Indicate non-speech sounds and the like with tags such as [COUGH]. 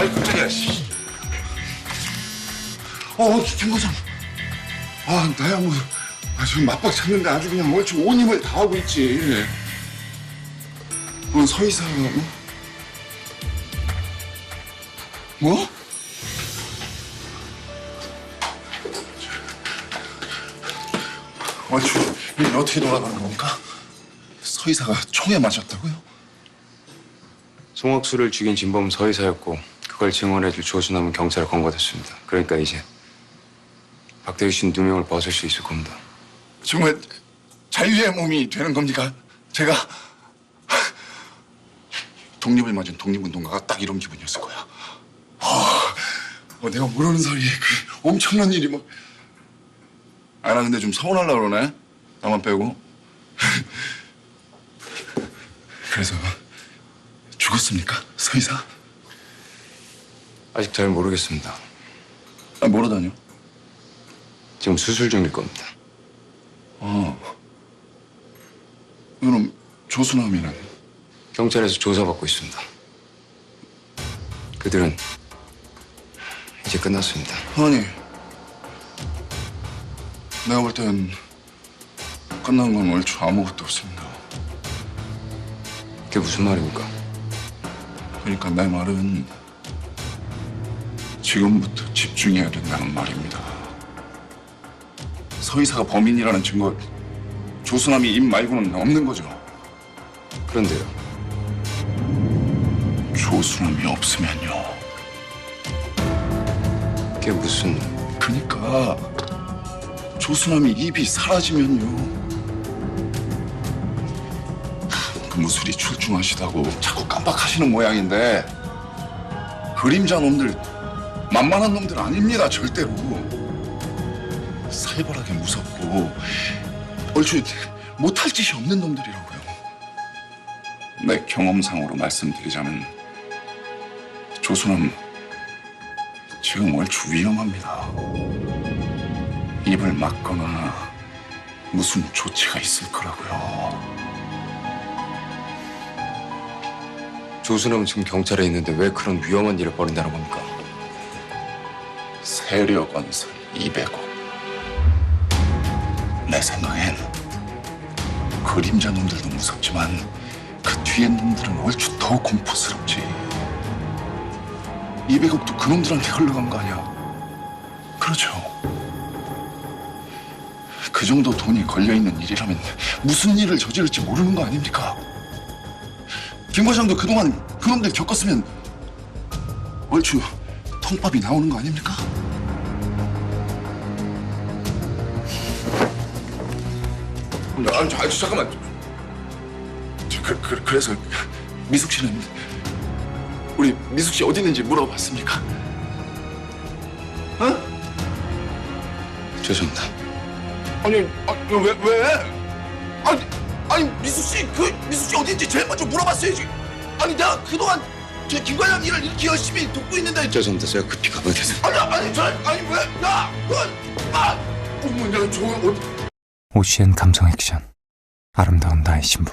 아이 깜짝이야. 씨. 어, 김 과장. 아, 나야 뭐, 아, 지금 맞박 찼는데 아주 그냥 얼추 온 힘을 다하고 있지. 어, 서이사, 뭐? 뭐? 얼추 일이 어떻게 돌아가는 겁니까? 서이사가 총에 맞았다고요? 송옥수를 죽인 진범은 서의사였고 그걸 증언해줄 조수남은 경찰에 검거됐습니다. 그러니까 이제 박대휘 씨는 누명을 벗을 수 있을 겁니다. 정말 자유의 몸이 되는 겁니까? 제가 독립을 맞은 독립운동가가 딱 이런 기분이었을 거야. 아, 어, 내가 모르는 사이에 그 엄청난 일이 뭐. 아, 나 근데 좀 서운하려 그러네. 나만 빼고. [LAUGHS] 그래서 죽었습니까? 서이사? 아직 잘 모르겠습니다. 아, 모르다뇨. 지금 수술 중일 겁니다. 그럼 조수남이는? 경찰에서 조사받고 있습니다. 그들은 이제 끝났습니다. 아니, 내가 볼 땐 끝난 건 얼추 아무것도 없습니다. 그게 무슨 말입니까? 그러니까 내 말은 지금부터 집중해야 된다는 말입니다. 서이사가 범인이라는 증거 조수남이 입 말고는 없는 거죠. 그런데요. 조수남이 없으면요. 그게 무슨 그러니까 조수남이 입이 사라지면요. 그 무술이 출중하시다고 자꾸 깜빡하시는 모양인데 그림자 놈들 만만한 놈들 아닙니다 절대로 살벌하게 무섭고 얼추 못할 짓이 없는 놈들이라고요. 내 경험상으로 말씀드리자면 조수남 지금 얼추 위험합니다. 입을 막거나 무슨 조치가 있을 거라고요. 조수남은 지금 경찰에 있는데 왜 그런 위험한 일을 벌인다는 겁니까? 세력원선 200억. 내 생각엔 그림자 놈들도 무섭지만 그 뒤에 놈들은 얼추 더 공포스럽지. 200억도 그 놈들한테 흘러간 거 아니야? 그렇죠. 그 정도 돈이 걸려있는 일이라면 무슨 일을 저지를지 모르는 거 아닙니까? 김 과장도 그동안 그놈들 겪었으면 얼추 통밥이 나오는 거 아닙니까? 아니, 저, 아니, 잠깐만. 저, 그, 그, 그래서 미숙 씨는 우리 미숙 씨 어디 있는지 물어봤습니까? 어? 죄송합니다. 아니, 아니 왜 왜? 아니, 아니 미숙 씨, 그 미숙 씨 어디 있는지 제일 먼저 물어봤어야지. 아니 내가 그동안 저 김과장 일을 이렇게 열심히 돕고 있는데 죄송합니다. 제가 급히 가봐야 돼서. 아니 아니 저 아니 왜 나? 그, 아, 어머 내가 저 어디? OCN 감성 액션 아름다운 나의 신부